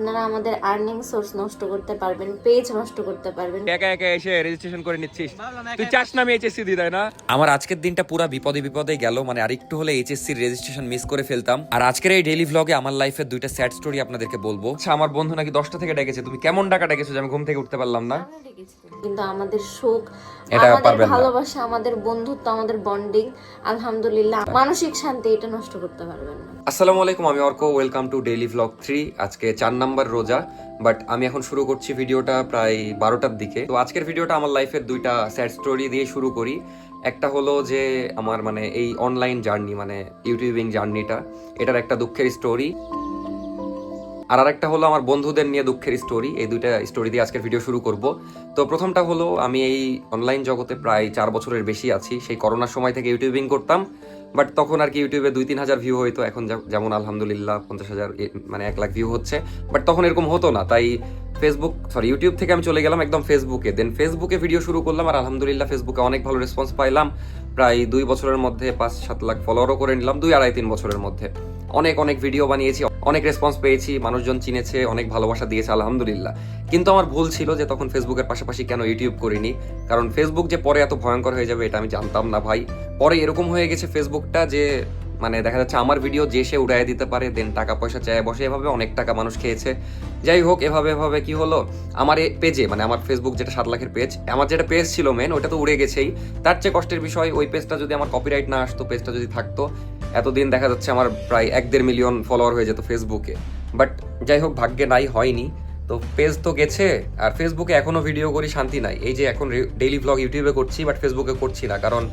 আপনারা আমাদের earning source নষ্ট করতে পারবেন পেজ নষ্ট করতে পারবেন। একা একা এসে রেজিস্ট্রেশন করে নিচ্ছিস। তুই চাস না আমি এইচএসসি দিই তাই না? আমার আজকের দিনটা পুরো বিপদে বিপদে গেল মানে আরেকটু হলে এইচএসসির রেজিস্ট্রেশন মিস করে ফেলতাম। আর আজকের এই ডেইলি ভ্লগে আমার লাইফের দুইটা স্যাড স্টোরি আপনাদেরকে বলব। আচ্ছা আমার বন্ধু নাকি দশটা থেকে ডেকেছে। তুমি কেমন টাকা ডেকেছো যে আমি ঘুম থেকে উঠতে পারলাম না? কিন্তু আমাদের সুখ এটা আমাদের পারবেন না। ভালোবাসা আমাদের বন্ধুত্ব আমাদের বন্ডিং আলহামদুলিল্লাহ মানসিক শান্তি এটা নষ্ট করতে পারবেন না। আসসালামু আলাইকুম, আমি Arko welcome to daily vlog three আজকে চার নাম্বার রোজা বাট আমি এখন শুরু করছি ভিডিওটা প্রায় বারোটার দিকে। তো আজকের ভিডিওটা আমার লাইফের দুইটা স্যাড স্টোরি দিয়ে শুরু করি। একটা হলো যে আমার মানে এই অনলাইন জার্নি মানে ইউটিউবিং জার্নিটা এটার একটা দুঃখের স্টোরি আর আরেকটা হলো আমার বন্ধুদের নিয়ে দুঃখের স্টোরি এই দুইটা স্টোরি দিয়ে আজকের ভিডিও শুরু করব। তো প্রথমটা হলো, আমি এই অনলাইন জগতে প্রায় চার বছরের বেশি আছি, সেই করোনার সময় থেকে ইউটিউবিং করতাম। বাট তখন আর কি ইউটিউবে দুই তিন হাজার ভিউ হইতো, এখন যেমন আলহামদুলিল্লাহ পঞ্চাশ হাজার মানে এক লাখ ভিউ হচ্ছে। বাট তখন এরকম হতো না, তাই ফেসবুক সরি ইউটিউব থেকে আমি চলে গেলাম একদম ফেসবুকে দেন ফেসবুকে ভিডিও শুরু করলাম আর আলহামদুলিল্লাহ ফেসবুকে অনেক ভালো রেসপন্স পাইলাম। প্রায় দুই বছরের মধ্যে পাঁচ সাত লাখ ফলোয়ারও করে নিলাম, দুই আড়াই তিন বছরের মধ্যে। অনেক অনেক ভিডিও বানিয়েছি, অনেক রেসপন্স পেয়েছি, মানুষজন চিনেছে, অনেক ভালোবাসা দিয়েছে, আলহামদুলিল্লাহ। কিন্তু আমার ভুল ছিল যে তখন ফেসবুকের পাশাপাশি কেন ইউটিউব করিনি? কারণ ফেসবুক যে পরে এত ভয়ঙ্কর হয়ে যাবে, এটা আমি জানতাম না ভাই। পরে এরকম হয়ে গেছে ফেসবুকটা যে মানে দেখা যাচ্ছে আমার ভিডিও যে সে উড়াই দিতে পারে দেন টাকা পয়সা চায় বসে, এভাবে অনেক টাকা মানুষ খেয়েছে। যাই হোক, এভাবে এভাবে কি হলো? আমার এ পেজে মানে আমার ফেসবুক যেটা সাত লাখের পেজ আমার যেটা পেজ ছিল মেন ওটা তো উড়ে গেছেই। তার চেয়ে কষ্টের বিষয়, ওই পেজটা যদি আমার কপিরাইট না আসতো পেজটা যদি থাকতো, এতদিন দেখা যাচ্ছে আমার প্রায় এক দেড় মিলিয়ন ফলোয়ার হয়ে যেত ফেসবুকে বাট যাই হোক, ভাগ্যে নাই, হয়নি। তো পেজ তো গেছে, আর ফেসবুকে এখনও ভিডিও করি, শান্তি নাই। এই যে এখন ডেইলি ব্লগ ইউটিউবে করছি বাট ফেসবুকে করছি না, কারণ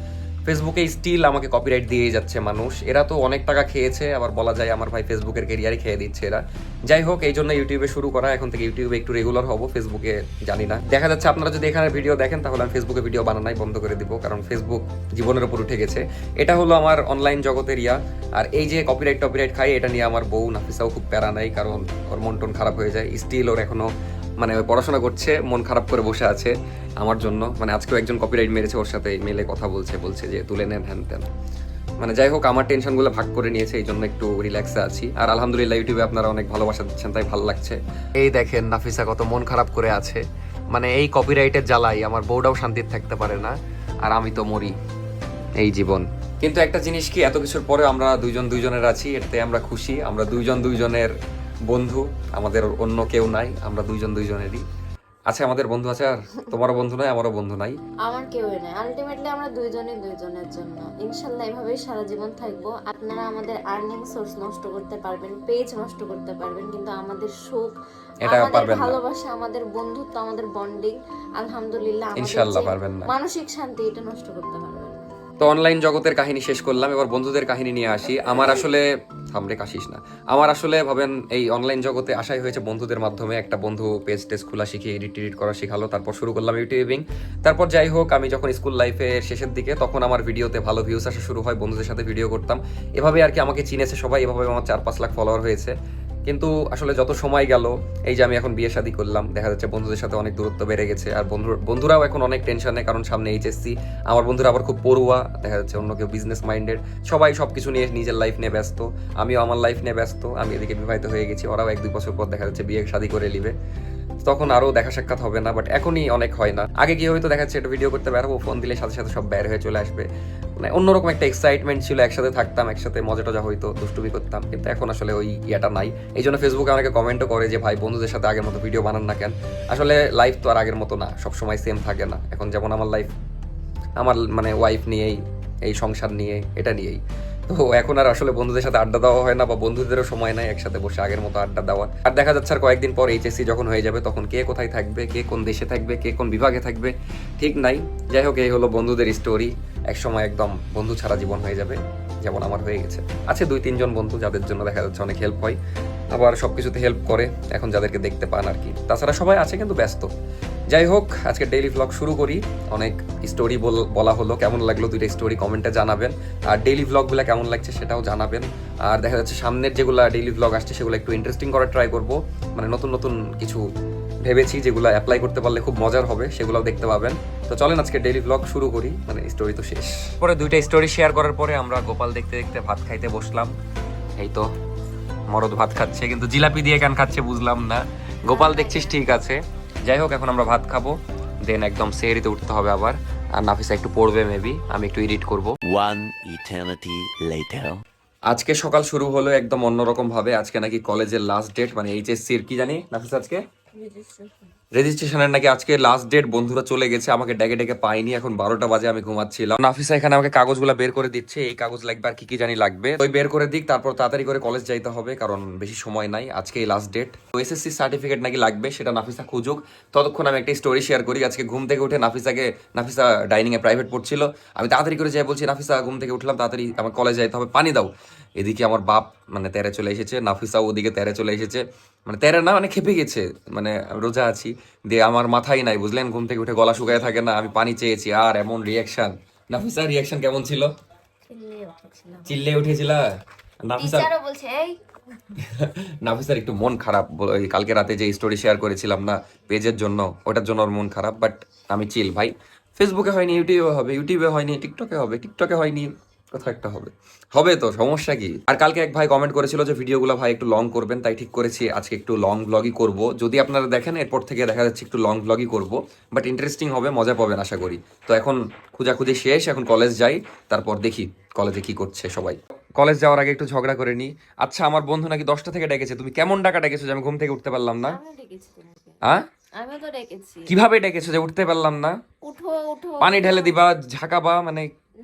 ফেসবুকে স্টিল আমাকে কপিরাইট দিয়েই যাচ্ছে মানুষ। এরা তো অনেক টাকা খেয়েছে, আবার বলা যায় আমার ভাই ফেসবুকের কেরিয়ারই খেয়ে দিচ্ছে এরা। যাই হোক, এই জন্য ইউটিউবে শুরু করা, এখন থেকে ইউটিউবে একটু রেগুলার হব ফেসবুকে জানি না। দেখা যাচ্ছে আপনারা যদি এখানে ভিডিও দেখেন, তাহলে আমি ফেসবুকে ভিডিও বানানাই বন্ধ করে দিব, কারণ ফেসবুক জীবনের উপর উঠে গেছে। এটা হলো আমার অনলাইন জগতের ইয়া, আর এই যে কপিরাইট টপিরাইট খাই এটা নিয়ে আমার বউ নাফিসাও খুব প্যারা নাই, কারণ ওর মন টন খারাপ হয়ে যায়। স্টিল ওর এখনও মানে ওই পড়াশোনা করছে মন খারাপ করে বসে আছে আমার জন্য। মানে আজকেও একজন কপিরাইট মেরেছে ওর সাথে মেলে কথা বলছে বলছে যে তুলে নেন হ্যান ত্যান। মানে যাই হোক আমার টেনশনগুলো ভাগ করে নিয়েছে এই জন্য একটু রিল্যাক্সে আছি। আর আলহামদুলিল্লাহ ইউটিউবে আপনারা অনেক ভালোবাসা দিচ্ছেন তাই ভালো লাগছে। এই দেখেন নাফিসা কত মন খারাপ করে আছে। মানে এই কপিরাইটের জ্বালাই আমার বউটাও শান্তিতে থাকতে পারে না আর আমি তো মরি। এই জীবন। কিন্তু একটা জিনিস কি এত কিছুর পরে আমরা দুইজন দুইজনের আছি এটাতে আমরা খুশি। আমরা দুইজন দুইজনের বন্ধু আমাদের অন্য কেউ নাই আমরা দুইজন দুইজনেরই আছে আমাদের বন্ধু আছে আর তোমারও বন্ধু নাই আমারও বন্ধু নাই আমার কেউই নাই আলটিমেটলি আমরা দুইজনই দুইজনের জন্য ইনশাল্লাহ এভাবেই সারা জীবন থাকব আপনারা আমাদের আর্নিং সোর্স নষ্ট করতে পারবেন পেজ নষ্ট করতে পারবেন কিন্তু আমাদের সুখ এটা আমাদের। ভালোবাসা আমাদের বন্ধুত্ব আমাদের বন্ডিং আলহামদুলিল্লাহ ইনশাল্লাহ পারবেন না। মানসিক শান্তি এটা নষ্ট করতে পারবেন। তো অনলাইন জগতের কাহিনী শেষ করলাম, এবার বন্ধুদের কাহিনী নিয়ে আসি। আমার আসলে থামরে কাশিস না। আমার আসলে ভাবেন, এই অনলাইন জগতে আসাই হয়েছে বন্ধুদের মাধ্যমে। একটা বন্ধু পেজ টেজ খোলা শিখে এডিট টিডিট করা শেখালো, তারপর শুরু করলাম ইউটিউবিং তারপর যাই হোক, আমি যখন স্কুল লাইফের শেষের দিকে, তখন আমার ভিডিওতে ভালো ভিউস আসা শুরু হয়, বন্ধুদের সাথে ভিডিও করতাম। এভাবে আর কি আমাকে চিনেছে সবাই, এভাবে আমার চার পাঁচ লাখ ফলোয়ার হয়েছে। কিন্তু আসলে যত সময় গেল, এই যে আমি এখন বিয়ে শাদী করলাম, দেখা যাচ্ছে বন্ধুদের সাথে অনেক দূরত্ব বেড়ে গেছে, আর বন্ধু বন্ধুরাও এখন অনেক টেনশনে কারণ সামনে এইচএসসি আমার বন্ধুরা আবার খুব পড়ুয়া, দেখা যাচ্ছে অন্য কেউ বিজনেস মাইন্ডেড সবাই সব কিছু নিয়ে নিজের লাইফ নিয়ে ব্যস্ত, আমিও আমার লাইফ নিয়ে ব্যস্ত, আমি এদিকে বিবাহিত হয়ে গেছি, ওরাও এক দুই বছর পর দেখা যাচ্ছে বিয়ে শাদী করে নিবে। তখন আরও দেখা সাক্ষাৎ হবে না বাট এখনই অনেক হয় না। আগে গিয়ে হয়তো দেখা যাচ্ছে ভিডিও করতে বেরোবো ফোন দিলে সাথে সাথে সব বের হয়ে চলে আসবে। মানে অন্যরকম একটা এক্সাইটমেন্ট ছিল, একসাথে থাকতাম, একসাথে মজা টজা হইতো, দুষ্টুমি করতাম, কিন্তু এখন আসলে ওই ইয়েটা নাই। এই জন্য ফেসবুকে অনেকে কমেন্টও করে যে, ভাই, বন্ধুদের সাথে আগের মতো ভিডিও বানান না কেন? আসলে লাইফ তো আর আগের মতো না, সবসময় সেম থাকে না। এখন যেমন আমার লাইফ আমার মানে ওয়াইফ নিয়েই, এই সংসার নিয়ে, এটা নিয়েই। তো এখন আর আসলে বন্ধুদের সাথে আড্ডা দেওয়া হয় না বা বন্ধুদেরও সময় নাই একসাথে বসে আগের মতো আড্ডা দেওয়া আর দেখা যাচ্ছে আর কয়েকদিন পর এইচএসসি যখন হয়ে যাবে তখন কে কোথায় থাকবে, কে কোন দেশে থাকবে, কে কোন বিভাগে থাকবে, ঠিক নাই। যাই হোক, এই হলো বন্ধুদের স্টোরি এক সময় একদম বন্ধু ছাড়া জীবন হয়ে যাবে, যেমন আমার হয়ে গেছে। আছে দুই, তিনজন বন্ধু যাদের জন্য দেখা যাচ্ছে অনেক হেল্প হয়। আবার সব কিছুতে হেল্প করে, এখন যাদেরকে দেখতে পান আর কি। তাছাড়া সবাই আছে কিন্তু ব্যস্ত। যাই হোক, আজকে ডেইলি ব্লগ শুরু করি। অনেক স্টোরি বলা হলো। কেমন লাগল দুইটা স্টোরি কমেন্টে জানাবেন। আর ডেইলি ব্লগগুলো কেমন লাগছে সেটাও জানাবেন। আর দেখা যাচ্ছে সামনের যেগুলো ডেইলি ব্লগ আসছে, সেগুলো একটু ইন্টারেস্টিং করার ট্রাই করব। মানে নতুন নতুন কিছু ভেবেছি যেগুলো অ্যাপ্লাই করতে পারলে খুব মজার হবে সেগুলোও দেখতে পাবেন। তো চলেন আজকে ডেইলি ব্লগ শুরু করি মানে স্টোরি তো শেষ। পরে দুইটা স্টোরি শেয়ার করার পরে আমরা গোপাল দেখতে দেখতে ভাত খাইতে বসলাম। এই তো মরদ ভাত খাচ্ছে কিন্তু জিলাপি দিয়ে কেন খাচ্ছে বুঝলাম না। গোপাল দেখছিস ঠিক আছে। যাই হোক এখন আমরা ভাত খাব দেন একদম সেরিতে উঠতে হবে আবার। আর নাফিসা একটু পড়বে মেবি আমি একটু এডিট করব। One eternity later. আজকে সকাল শুরু হলো একদম অন্যরকম ভাবে আজকে নাকি কলেজের লাস্ট ডেট মানে এইচএসসি এর কি জানি নাফিস আজকে? রেজিস্ট্রেশনের নাকি আজকে লাস্ট ডেট বন্ধুরা চলে গেছে, আমাকে ডেকে ডেকে পাইনি এখন বারোটা বাজে আমি ঘুমাচ্ছিলাম। নাফিসা এখানে আমাকে কাগজগুলো বের করে দিচ্ছে, এই কাগজ লাগবে আর কি কি জানি লাগবে। ওই বের করে দিক, তারপর তাড়াতাড়ি করে কলেজ যাইতে হবে, কারণ বেশি সময় নাই, আজকে এই লাস্ট ডেট তো এসএসসি সার্টিফিকেট নাকি লাগবে, সেটা নাফিসা খুঁজুক। ততক্ষণ আমি একটা স্টোরি শেয়ার করি, আজকে ঘুম থেকে উঠে নাফিসাকে, নাফিসা ডাইনিং এ প্রাইভেট পড়ছিল। আমি তাড়াতাড়ি করে যাই বলছি, নাফিসা, ঘুম থেকে উঠলাম, তাড়াতাড়ি আমার কলেজ যাইতে হবে, পানি দাও। এদিকে আমার বাপ মানে তেরে চলে এসেছে নাফিসাও ওদিকে তেরে চলে এসেছে। মানে তেরে না মানে খেপে গেছে মানে রোজা আছি। দিয়ে আমার মাথায় নাই বুঝলেন? ঘুম থেকে উঠে গলা শুকায় থাকে না আমি পানি চেয়েছি আর এমন রিয়াকশন নাফিসা রিয়াকশন কেমন ছিল? চিল্লে উঠেছিল। নাফিসা বলছে এই! নাফিসার একটু মন খারাপ কালকে রাতে যে স্টোরি শেয়ার করেছিলাম না পেজের জন্য ওটার জন্য ওর মন খারাপ বাট আমি চিল ভাই। ফেসবুকে হয়নি ইউটিউবে হবে ইউটিউবে হয়নি টিকটকে হবে টিকটকে হয়নি। কোথাও একটা হবে। হবে তো সমস্যা কি? আর কালকে এক ভাই কমেন্ট করেছিল যে ভিডিওগুলো ভাই একটু লং করবেন তাই ঠিক করেছি আজকে একটু লং ব্লগই করব। যদি আপনারা দেখেন এরপর থেকে দেখা যাচ্ছে একটু লং ব্লগই করব। বাট ইন্টারেস্টিং হবে মজা পাবেন আশা করি। তো এখন খোঁজাখুঁজি শেষ এখন কলেজ যাই তারপর দেখি কলেজে কি করছে সবাই। কলেজ যাওয়ার আগে একটু ঝগড়া করে নি। আচ্ছা আমার বন্ধু নাকি দশটা থেকে ডেকেছে তুমি কেমন ডাকা ডেকেছো যে আমি ঘুম থেকে উঠতে পারলাম না? ডেকেছি হ্যাঁ? আমিও তো ডেকেছি। কীভাবে ডেকেছো যে উঠতে পারলাম না? পানি ঢেলে দিবা ঝাঁকাবা মানে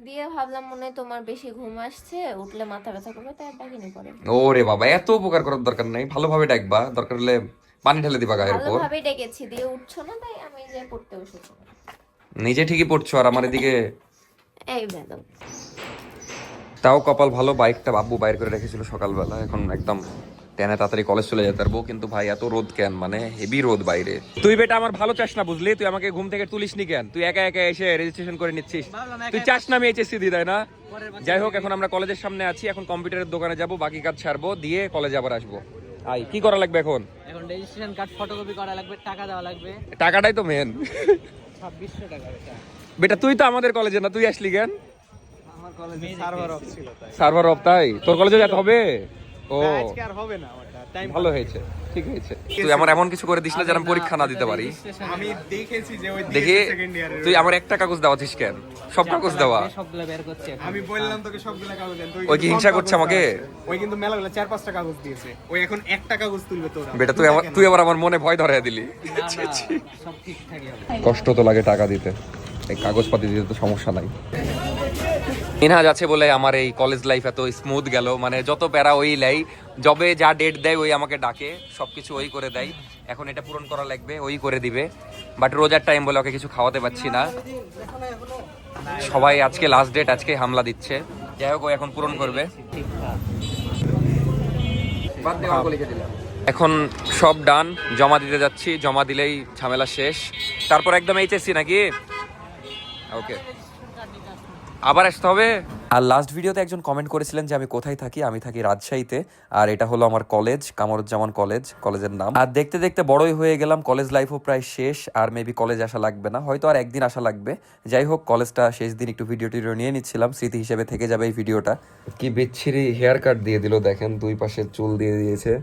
দিয়ে ভাবলাম মনে তোমার বেশি ঘুম আসছে উঠলে মাথা ব্যথা করবে তাই ডাকিনি পরে। ওরে বাবা এত উপকার করার দরকার নেই ভালোভাবে ডাকবা দরকার হলে পানি ঢেলে দিবা গায়ের উপর। ভালোভাবেই ডেকেছি দিয়ে উঠছো না তাই আমি যে পড়তে বসেছি। নিজে ঠিকই পড়ছো আর আমার এদিকে এই তাও কপাল ভালো বাইকটা বাবু বাইর করে রেখেছিল সকালবেলা এখন একদম টেনে তাড়াতাড়ি কলেজ চলে যেতে পারব। কিন্তু ভাই এত রোদ কেন? মানে হেভি রোদ বাইরে। তুই বেটা আমার ভালো চাস না বুঝলি? তুই আমাকে ঘুম থেকে তুলিস নি কেন? তুই একা একা এসে রেজিস্ট্রেশন করে নিচ্ছিস। তুই চাস না আমি এইচএসসি দিই তাই না? যাই হোক এখন আমরা কলেজের সামনে আছি এখন কম্পিউটারের দোকানে যাব বাকি কাজ ছাড়বো দিয়ে কলেজে আবার আসব। আই কি করা লাগবে এখন? এখন রেজিস্ট্রেশন কার্ড ফটোকপি করা লাগবে টাকা দেওয়া লাগবে। টাকাটাই তো মেন ছাব্বিশশো টাকা এটা বেটা তুই তো আমাদের কলেজে না তুই আসলি কেন? আমার কলেজে সার্ভার অফ ছিল তাই। সার্ভার অফ তাই? তোর কলেজে যেতে হবে? ও। আজকে আর হবে না আমারটা টাইম ভালো হয়েছে ঠিক হয়েছে। তুই আমার এমন কিছু করে দিস না যেন পরীক্ষা না দিতে পারি। আমি দেখেছি যে ওই দেখি তুই আমার একটা কাগজ দেওয়াছিস কেন? সব কাগজ দেওয়া। সবগুলো বের করছি আমি বললাম তোকে সবগুলা কাগজ দেন ওই কি হিংসা করছে আমাকে? ওই কিন্তু মেলাগুলো চার পাঁচটা কাগজ দিয়েছে। ওই এখন একটা কাগজ তুলবে তোরা বেটা তুই আমার তুই আবার আমার মনে ভয় ধরে দিলি। না, না, সব ঠিকঠাকই হবে। কষ্ট তো লাগে টাকা দিতে। এই কাগজপাতি দিতে তো সমস্যা নাই। ইনহাজ আছে বলে আমার এই কলেজ লাইফ এত স্মুথ গেল। মানে যত প্যারা ওই লাই জবে যা ডেট দেয় ওই আমাকে ডাকে, সবকিছু ওই করে দেয়। এখন এটা পূরণ করা লাগবে, ওই করে দিবে। বাট রোজার টাইম বলে ওকে কিছু খাওয়াতে পারছি না। সবাই আজকে লাস্ট ডেট আজকে হামলা দিচ্ছে। যাই হোক এখন পূরণ করবে। এখন সব ডান জমা দিতে যাচ্ছি। জমা দিলেই ঝামেলা শেষ। তারপর একদম এইচএসসি নাকি? ওকে আবার আসতে হবে। আর লাস্ট ভিডিওতে একজন কমেন্ট করেছিলেন যে আমি কোথায় থাকি? আমি থাকি রাজশাহীতে। আর এটা হলো আমার কলেজ কামরুজ্জামান কলেজ কলেজের নাম। আর দেখতে দেখতে বড়ই হয়ে গেলাম কলেজ লাইফও প্রায় শেষ আর মেবি কলেজ আসা লাগবে না। হয়তো আর একদিন আসা লাগবে। যাই হোক কলেজটা শেষ দিন একটু ভিডিও টিডিও নিয়ে নিচ্ছিলাম। স্মৃতি হিসেবে থেকে যাবে এই ভিডিওটা কি বিচ্ছিরি হেয়ার কাট দিয়ে দিল দেখেন দুই পাশে চুল দিয়ে দিয়েছে।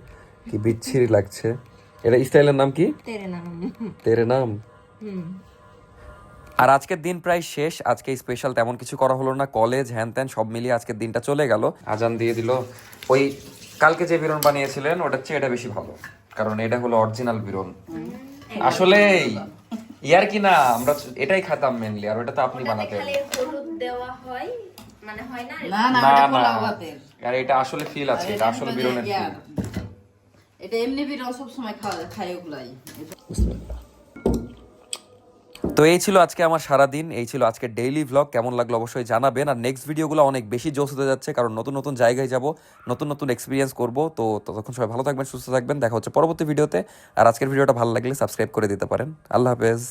কি বিচ্ছিরি লাগছে। এটা স্টাইলের নাম কি? তেরে নাম। তেরে নাম? আর আজকের দিন প্রায় শেষ। আজকে স্পেশাল তেমন কিছু করা হলো না। কলেজ হ্যান ত্যান সব মিলিয়ে আজকের দিনটা চলে গেল। আজান দিয়ে দিল। ওই কালকে যে বিরন বানিয়েছিলেন ওটার চেয়ে এটা বেশি ভালো। কারণ এটা হলো অরিজিনাল বিরন আসলে ইয়ার কি না আমরা এটাই খাতাম মেনলি আর ওটা তো আপনি বানাতেন। খালি হলুদ দেওয়া হয় মানে হয় না? না না না পোলাও ভাতের আর এটা আসলে ফিল আছে এটা আসলে বিরনের ফিল এটা এমনি বিরল সব সময় খাওয়া খাই ওগুলাই। তো এই ছিল আজকে আমার সারা দিন এই ছিল আজকে ডেইলি ভ্লগ কেমন লাগল অবশ্যই জানাবেন। আর নেক্সট ভিডিওগুলো অনেক বেশি জোশ হতে যাচ্ছে, কারণ নতুন নতুন জায়গায় যাব, নতুন নতুন এক্সপিরিয়েন্স করব। তো ততক্ষণ সবাই ভালো থাকবেন, সুস্থ থাকবেন, দেখা হচ্ছে পরবর্তী ভিডিওতে আর আজকের ভিডিওটা ভালো লাগলে সাবস্ক্রাইব করে দিতে পারেন। আল্লাহ হাফেজ।